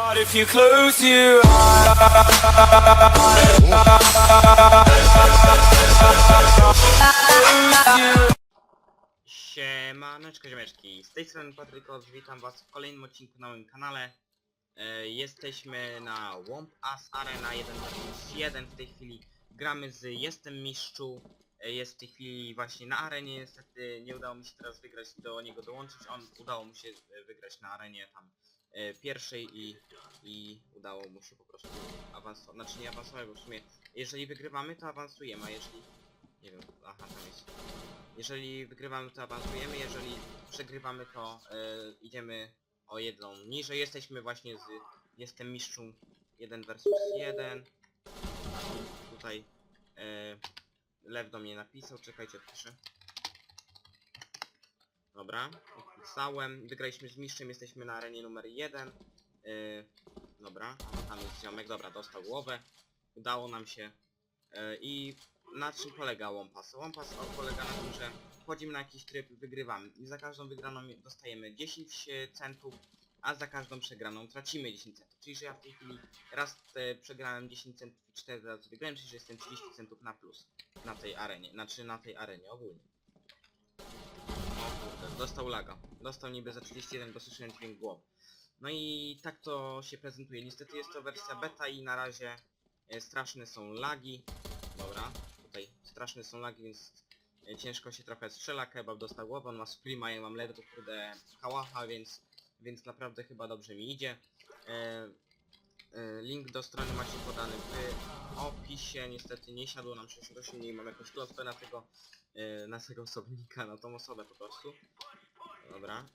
But if z tej strony Patrykos, witam was w kolejnym odcinku na moim kanale. E, jesteśmy na Womp As Arena 1 vs 1 w tej chwili. Gramy z Jestem Mistrzu, e, jest w tej chwili właśnie na arenie, niestety nie udało mi się teraz wygrać do niego dołączyć, on udało mu się e, wygrać na arenie tam e, pierwszej i, i udało mu się po prostu awansować, znaczy nie awansować, bo w sumie jeżeli wygrywamy to awansujemy, a jeżeli nie wiem, aha tam jest jeżeli wygrywamy to awansujemy, jeżeli przegrywamy to e, idziemy o jedną niżej. Jesteśmy właśnie z... Jestem mistrzą 1 versus 1. Tutaj e, Lew do mnie napisał, czekajcie odpiszę. Dobra, odpisałem. Wygraliśmy z mistrzem, jesteśmy na arenie numer 1. E, dobra, tam jest ziomek, dobra, dostał głowę. Udało nam się. E, I na czym polega Łompas? Łompas polega na tym, że wchodzimy na jakiś tryb, wygrywamy i za każdą wygraną dostajemy 10 centów, a za każdą przegraną tracimy 10 centów. Czyli że ja w tej chwili raz e, przegrałem 10 centów i 4 razy wygrałem, czyli że jestem 30 centów na plus na tej arenie, znaczy na tej arenie ogólnie. Kurde, dostał laga. Dostał niby za 31, bo słyszałem dźwięk głowy. No i tak to się prezentuje. Niestety jest to wersja beta i na razie e, straszne są lagi. Dobra, tutaj straszne są lagi, więc e, ciężko się trochę strzela. Kebab dostał głowę, on ma screama, ja mam ledwo kurde kałacha, więc, więc naprawdę chyba dobrze mi idzie. E, e, link do strony macie podany w opisie. Niestety nie siadło nam 68, nie mam jakąś klątwę na tego, e, na tego osobnika, na tą osobę po prostu. Dobra.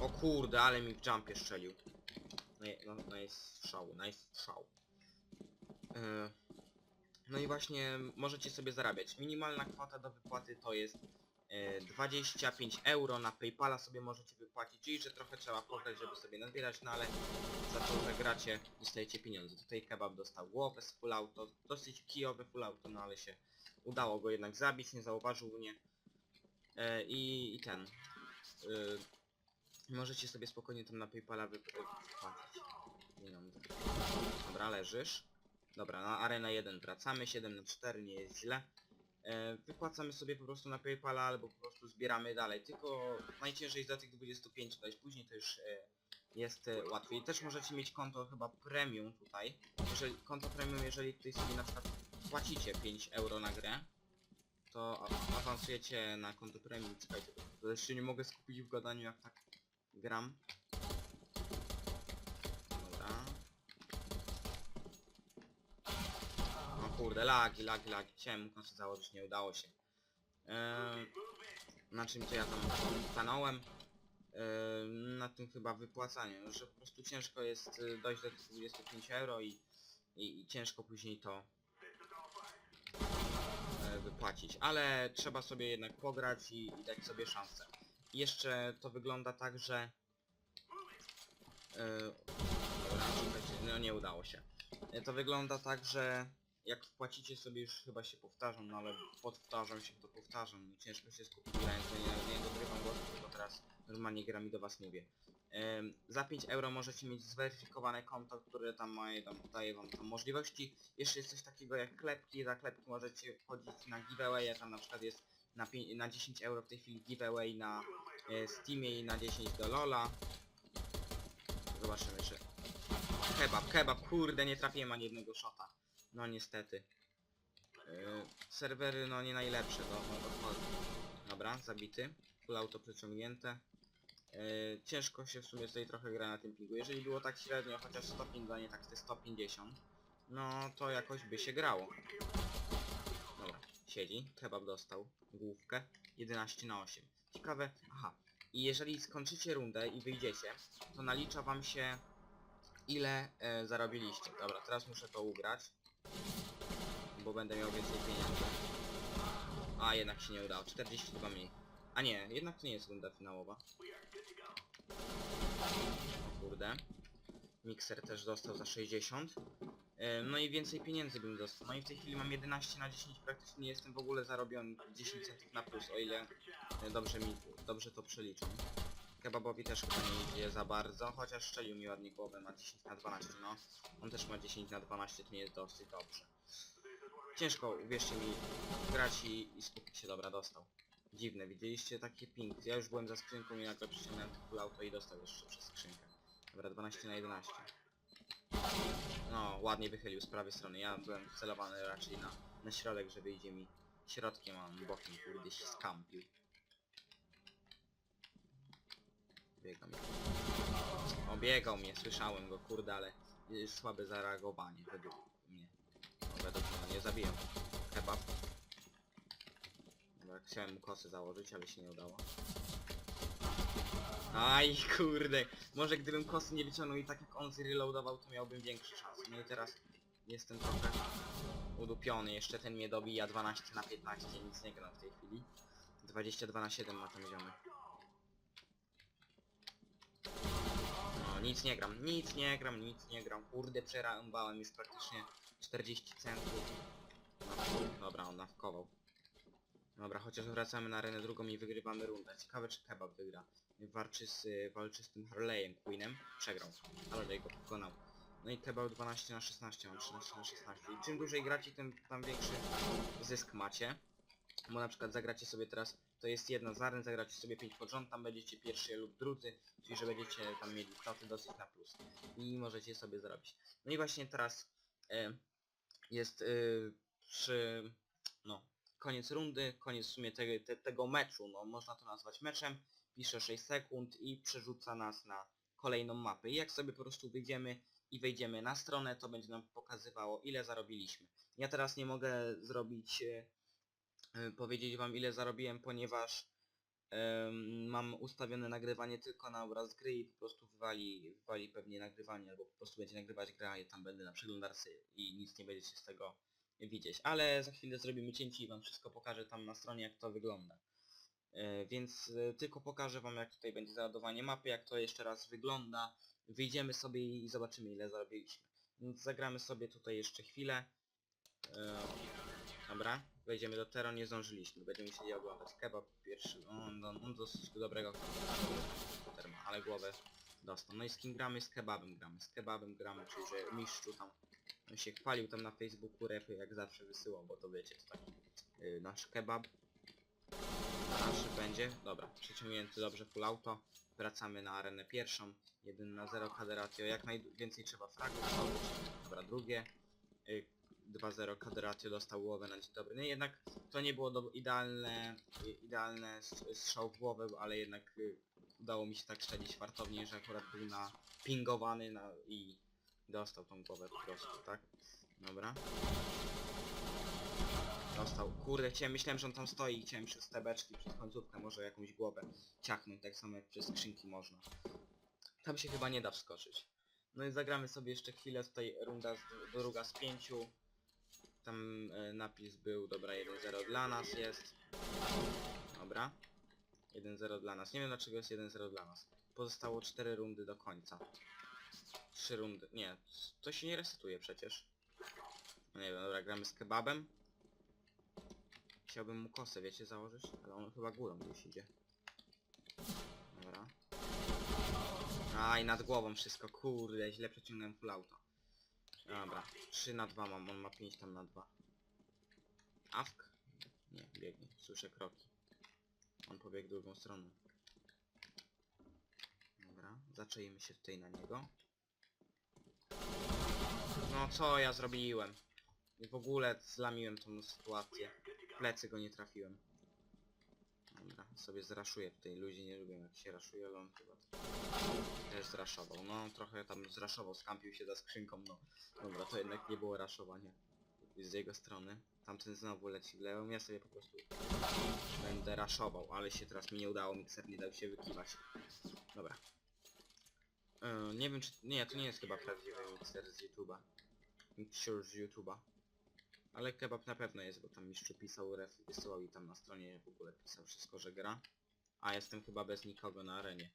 O kurde, ale mi w jumpie strzelił. No, no, no strzał, nice strzał. E, no i właśnie możecie sobie zarabiać. Minimalna kwota do wypłaty to jest e, 25 euro na Paypala sobie możecie wypłacić, czyli że trochę trzeba pograć, żeby sobie nazbierać, no ale za to, że gracie, dostajecie pieniądze. Tutaj kebab dostał głowę z full auto, dosyć kijowe full auto, no ale się udało go jednak zabić, nie zauważył mnie. E, i, I ten. E, możecie sobie spokojnie tam na Paypala wy- wypłacić pieniądze. Dobra, leżysz. Dobra, na Arena 1 wracamy, 7 na 4 nie jest źle. E, wypłacamy sobie po prostu na Paypala albo po prostu zbieramy dalej, tylko najciężej za tych 25 dać, później to już e, jest e, łatwiej. Też możecie mieć konto chyba premium tutaj. Jeżeli, konto premium, jeżeli tutaj sobie na przykład płacicie 5 euro na grę, to awansujecie na konto premium. Czekajcie, to nie mogę skupić w gadaniu jak tak gram. Dobra. O kurde, lagi, lagi, lagi. Chciałem mu konto założyć, nie udało się. Eee, na czym to ja tam stanąłem? Eee, na tym chyba wypłacaniu, że po prostu ciężko jest y, dojść do tych 25 euro i, i, i ciężko później to wypłacić. Ale trzeba sobie jednak pograć i, i dać sobie szansę. Jeszcze to wygląda tak, że... Czekajcie, no nie udało się. E, To wygląda tak, że jak wpłacicie sobie już chyba się powtarzam, no ale powtarzam się to powtarzam. Ciężko się skupić grając, nie, nie dogrywam głosu, tylko teraz normalnie gram i do was mówię. Za 5 euro możecie mieć zweryfikowane konto, które tam ma, tam, daje wam tam możliwości. Jeszcze jest coś takiego jak klepki, za klepki możecie wchodzić na giveaway, tam na przykład jest na, pię- na 10 euro w tej chwili giveaway na e, Steamie i na 10 do Lola. Zobaczymy czy... Kebab, kebab, kurde nie trafiłem ani jednego shota. No niestety. Yy, serwery no nie najlepsze do, do. Dobra, zabity. Full auto przeciągnięte. Yy, ciężko się w sumie tutaj trochę gra na tym pingu. Jeżeli było tak średnio, chociaż stopień dla nie tak te 150, no to jakoś by się grało. Dobra, siedzi, kebab dostał główkę 11 na 8. Ciekawe, aha. I jeżeli skończycie rundę i wyjdziecie, to nalicza wam się ile e, zarobiliście. Dobra, teraz muszę to ugrać. Bo będę miał więcej pieniędzy. A, jednak się nie udało. 42 mniej. A nie, jednak to nie jest runda finałowa. Kurde. Mikser też dostał za 60. E, No i więcej pieniędzy bym dostał. No i w tej chwili mam 11 na 10, praktycznie nie jestem w ogóle zarobiony 10 centów na plus, o ile e, dobrze mi, dobrze to przeliczam. Kebabowi też chyba nie idzie za bardzo, chociaż strzelił mi ładnie głowę, ma 10 na 12, no. On też ma 10 na 12, to nie jest dosyć dobrze. Ciężko, uwierzcie mi, grać i, i skupić się, dobra, dostał. Dziwne, widzieliście taki ping. Ja już byłem za skrzynką i nagle przyciągnąłem full auto i dostał jeszcze przez skrzynkę. Dobra, 12 na 11. No, ładnie wychylił z prawej strony. Ja byłem celowany raczej na, na środek, że wyjdzie mi środkiem, a on bokiem kurde się skampił. Biegał mnie. Obiegał mnie, słyszałem go, kurde, ale słabe zareagowanie według mnie. No, według mnie, nie zabiłem. Kebab. Chciałem mu kosy założyć, ale się nie udało. Aj, kurde. Może gdybym kosy nie wyciągnął i tak jak on zreloadował, to miałbym większy szans. No i teraz jestem trochę udupiony. Jeszcze ten mnie dobija 12 na 15, nic nie gram w tej chwili. 22 na 7 ma ten ziomek. No, nic nie gram, nic nie gram, nic nie gram. Kurde, przerąbałem już praktycznie 40 centów. No, dobra, on nawkował. Dobra, chociaż wracamy na arenę drugą i wygrywamy rundę. Ciekawe czy kebab wygra. Walczy z, walczy z tym Harley'em Queenem. Przegrał. Harley go pokonał. No i kebab 12 na 16, mam 13 na 16. I czym dłużej gracie, tym tam większy zysk macie. Bo na przykład zagracie sobie teraz, to jest jedna z aren, zagracie sobie 5 pod rząd, tam będziecie pierwszy lub drudzy, czyli że będziecie tam mieli kwoty dosyć na plus. I możecie sobie zrobić. No i właśnie teraz e, jest e, przy, koniec rundy, koniec w sumie te, te, tego meczu, no można to nazwać meczem, pisze 6 sekund i przerzuca nas na kolejną mapę. I jak sobie po prostu wyjdziemy i wejdziemy na stronę, to będzie nam pokazywało ile zarobiliśmy. Ja teraz nie mogę zrobić, e, e, powiedzieć wam ile zarobiłem, ponieważ mam ustawione nagrywanie tylko na obraz gry i po prostu wywali, wywali pewnie nagrywanie, albo po prostu będzie nagrywać gra, ja tam będę na przeglądarce i nic nie będziecie z tego widzieć. Ale za chwilę zrobimy cięcie i wam wszystko pokażę tam na stronie jak to wygląda. E, więc e, tylko pokażę wam jak tutaj będzie załadowanie mapy, jak to jeszcze raz wygląda. Wyjdziemy sobie i zobaczymy ile zarobiliśmy. Więc zagramy sobie tutaj jeszcze chwilę. E, dobra, wejdziemy do Tero, nie zdążyliśmy. Będziemy musieli oglądać kebab pierwszy. On, on, on dosyć dobrego terma, ale głowę dostał. No i z kim gramy? Z kebabem gramy. Z kebabem gramy, czyli że mistrzu tam on się chwalił tam na Facebooku repy jak zawsze wysyłał, bo to wiecie, to taki y, nasz kebab. Nasz będzie. Dobra, przeciągnięty dobrze full auto. Wracamy na arenę pierwszą. 1 na 0 kaderatio. Jak najwięcej trzeba fragów. Dobra, drugie. Y, 2-0 kaderatio dostał głowę na dzień dobry. No jednak to nie było idealne, y, idealne strzał w głowę, ale jednak y, udało mi się tak szczelić fartownie, że akurat był na pingowany na, i dostał tą głowę po prostu, tak? Dobra. Dostał. Kurde, chciałem, myślałem, że on tam stoi i chciałem przez te beczki, przez końcówkę może jakąś głowę ciachnąć, tak samo jak przez skrzynki można. Tam się chyba nie da wskoczyć. No i zagramy sobie jeszcze chwilę, tutaj runda z, druga z pięciu. Tam e, napis był, dobra, 1-0 dla nas jest. Dobra. 1-0 dla nas. Nie wiem dlaczego jest 1-0 dla nas. Pozostało 4 rundy do końca. 3 rundy. Nie, to się nie resetuje przecież. No nie wiem, dobra, gramy z kebabem. Chciałbym mu kosę, wiecie, założyć, ale on chyba górą gdzieś idzie. Dobra. Aj, nad głową wszystko, kurde, źle przeciągnąłem full auto. Dobra, 3 na 2 mam, on ma 5 tam na 2. Awk? Nie, biegnie, słyszę kroki. On pobiegł drugą stroną. Dobra, zaczeimy się tutaj na niego. No co ja zrobiłem? W ogóle zlamiłem tą sytuację. W plecy go nie trafiłem. Dobra, sobie zraszuję tutaj. Ludzie nie lubią jak się raszuje, ale on chyba też zraszował. No trochę tam zraszował, skampił się za skrzynką, no. Dobra, to jednak nie było raszowanie z jego strony. Tamten znowu leci w lewą, ja sobie po prostu będę raszował, ale się teraz mi nie udało, mikser nie dał się wykiwać. Dobra. E, nie wiem czy... Nie, to nie jest chyba prawdziwy mikser z YouTube'a. Mixture z YouTube'a. Ale kebab na pewno jest, bo tam mistrzu pisał ref, wysyłał i tam na stronie w ogóle pisał wszystko, że gra. A jestem chyba bez nikogo na arenie.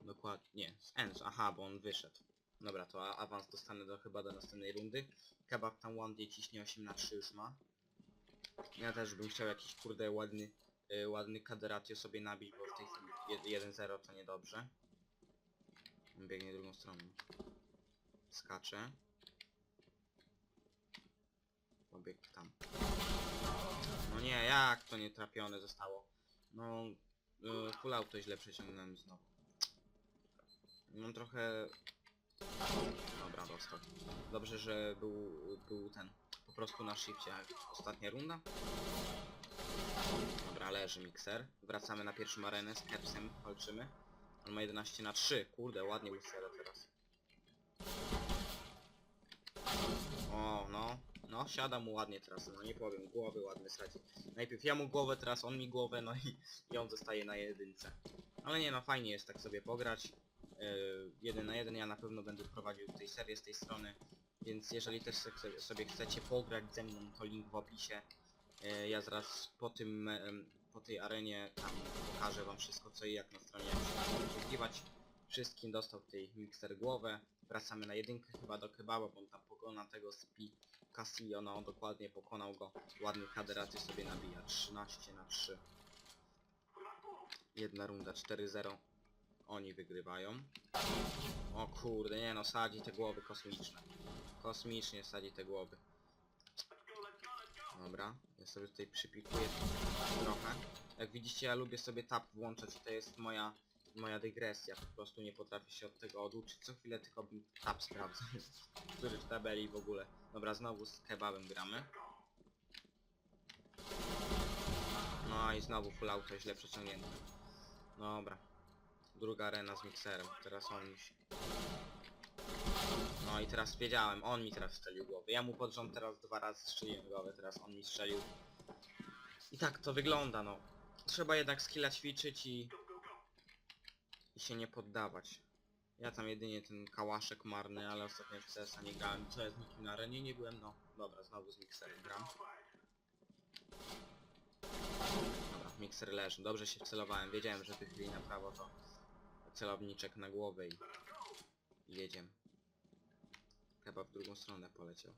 Dokładnie, nie, z Enzo, aha, bo on wyszedł. Dobra, to awans dostanę do chyba do następnej rundy. Kebab tam ładnie ciśnie 8 na 3 już ma. Ja też bym chciał jakiś kurde ładny, y, ładny kaderatio sobie nabić, bo w tej chwili jed- 1-0 to niedobrze. Biegnie drugą stroną. Skacze. Pobiegł tam. No nie, jak to nie trafione zostało? No, y, full auto źle przeciągnąłem znowu. Mam trochę... Dobra, dostał. Dobrze, że był, był ten, po prostu na shifcie. Ostatnia runda. Dobra, leży mikser. Wracamy na pierwszą arenę z Kepsem, walczymy. On ma 11 na 3. Kurde, ładnie miksera teraz. O, no. No, siada mu ładnie teraz, no nie powiem, głowy ładny sadzi. Najpierw ja mu głowę, teraz on mi głowę, no i, i on zostaje na jedynce. Ale nie no, fajnie jest tak sobie pograć. Yy, jeden na jeden ja na pewno będę prowadził tej serię z tej strony. Więc jeżeli też sobie chcecie pograć ze mną, to link w opisie. Yy, ja zaraz po tym, po tej arenie tam pokażę wam wszystko co i jak na stronie poszukiwać. Wszystkim dostał tej mikser głowę. Wracamy na jedynkę chyba do kebaba, bo on tam pokona tego spi Casio, no dokładnie pokonał go. Ładny kaderaty sobie nabija. 13 na 3. Jedna runda 4-0. Oni wygrywają. O kurde, nie no, sadzi te głowy kosmiczne. Kosmicznie sadzi te głowy. Dobra, ja sobie tutaj przypikuję trochę. Jak widzicie, ja lubię sobie tap włączać i to jest moja moja dygresja. Po prostu nie potrafię się od tego oduczyć. Co chwilę tylko bym tap sprawdzał. Który w tabeli w ogóle. Dobra, znowu z kebabem gramy. No i znowu full auto źle przeciągnięte. Dobra. Druga arena z mikserem. Teraz on się... No i teraz wiedziałem, on mi teraz strzelił głowę. Ja mu pod rząd teraz dwa razy strzeliłem głowę, teraz on mi strzelił. I tak to wygląda, no. Trzeba jednak skilla ćwiczyć i... I się nie poddawać. Ja tam jedynie ten kałaszek marny, ale ostatnio w CS-a nie grałem. Co z nikim na arenie nie byłem? No, dobra, znowu z mikserem gram. Dobra, mikser leży. Dobrze się wcelowałem. Wiedziałem, że wychyli na prawo to celowniczek na głowę i... i jedziemy. Chyba w drugą stronę poleciał.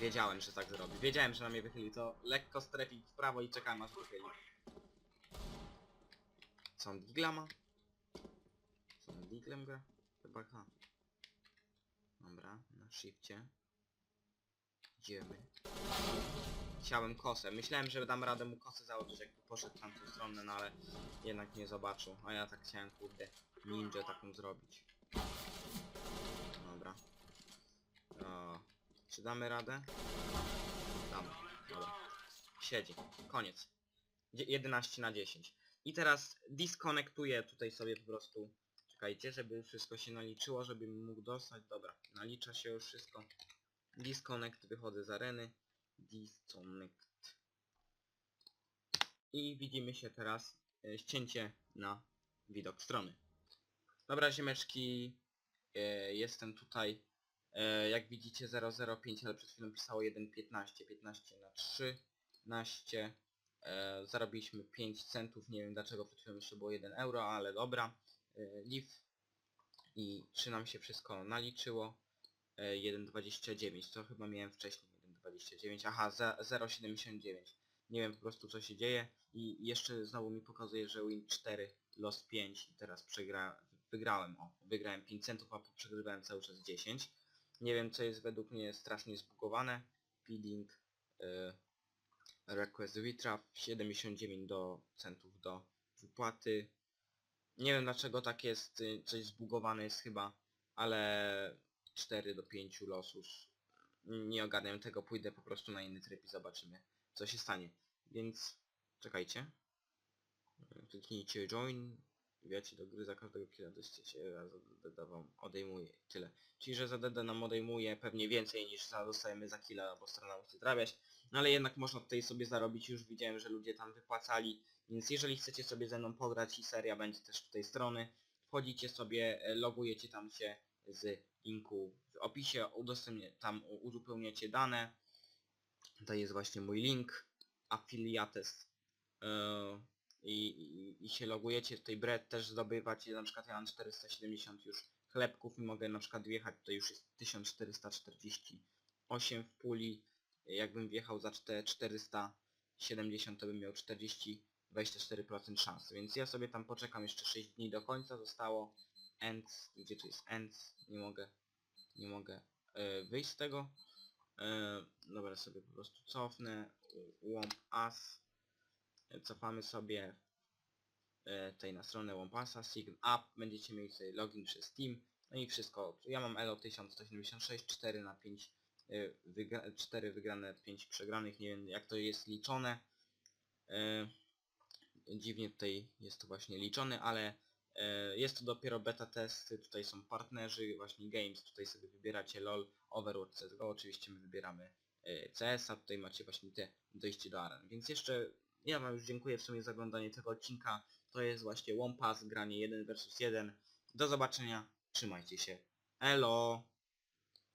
Wiedziałem, że tak zrobi. Wiedziałem, że na mnie wychyli. To lekko strefi w prawo i czekałem aż wychyli. Co on digla ma? Co on diglem gra? Chyba ha. Dobra, na shifcie. Idziemy. Chciałem kosę. Myślałem, że dam radę mu kosę założyć, jakby poszedł w tamtą stronę, no ale jednak nie zobaczył. A ja tak chciałem, kurde, ninja taką zrobić. Dobra. O, czy damy radę? Damy. Dobra. Siedzi. Koniec. Dzie- 11 na 10. I teraz diskonektuję tutaj sobie po prostu. Czekajcie, żeby wszystko się naliczyło, żebym mógł dostać. Dobra, nalicza się już wszystko. Disconnect, wychodzę z areny. Disconnect. I widzimy się teraz e, ścięcie na widok strony. Dobra, ziemeczki. E, jestem tutaj. E, jak widzicie 005, ale przed chwilą pisało 1.15. 15 na 13. E, zarobiliśmy 5 centów. Nie wiem dlaczego przed chwilą jeszcze było 1 euro, ale dobra. E, live. I czy nam się wszystko naliczyło? E, 1.29, to chyba miałem wcześniej 1.29, aha, za- 0.79. Nie wiem po prostu co się dzieje i jeszcze znowu mi pokazuje, że win 4, loss 5 i teraz przegra wygrałem, o, wygrałem 5 centów, a przegrywałem cały czas 10. Nie wiem co jest według mnie strasznie zbugowane. Feeding, e, request retrap, 79 do centów do wypłaty. Nie wiem dlaczego tak jest, y, coś zbugowane jest chyba, ale 4 do 5 losów. Nie ogarniam tego, pójdę po prostu na inny tryb i zobaczymy co się stanie. Więc czekajcie. Kliknijcie join. Wiecie do gry za każdego killa dostacie, a za DD wam odejmuje. Tyle. Czyli że za DD nam odejmuje pewnie więcej niż za dostajemy za killa, bo strona musi trawiać. No ale jednak można tutaj sobie zarobić, już widziałem, że ludzie tam wypłacali. Więc jeżeli chcecie sobie ze mną pograć i seria będzie też tutaj strony, wchodzicie sobie, e, logujecie tam się z linku w opisie, udostępnie, tam uzupełniacie dane. To jest właśnie mój link, affiliates. Yy, i, i, się logujecie, tutaj bread też zdobywacie, na przykład ja mam 470 już chlebków i mogę na przykład wjechać, tutaj już jest 1448 w puli, jakbym wjechał za te 470 to bym miał 40 24% szans, więc ja sobie tam poczekam jeszcze 6 dni do końca, zostało end, gdzie tu jest end, nie mogę, nie mogę e, wyjść z tego. E, dobra, sobie po prostu cofnę, łąb as, cofamy sobie e, tutaj na stronę Wampasa, sign up, będziecie mieli sobie login przez Steam, no i wszystko. Ja mam Elo 1176, 4 na 5, e, wygra 4 wygrane, 5 przegranych, nie wiem jak to jest liczone. E, dziwnie tutaj jest to właśnie liczone, ale e, jest to dopiero beta testy, tutaj są partnerzy, właśnie games, tutaj sobie wybieracie LOL, Overwatch, CSGO, oczywiście my wybieramy e, CS-a, tutaj macie właśnie te dojście do aren. Więc jeszcze ja wam już dziękuję w sumie za oglądanie tego odcinka, to jest właśnie One Pass, granie 1 vs 1. Do zobaczenia, trzymajcie się, elo!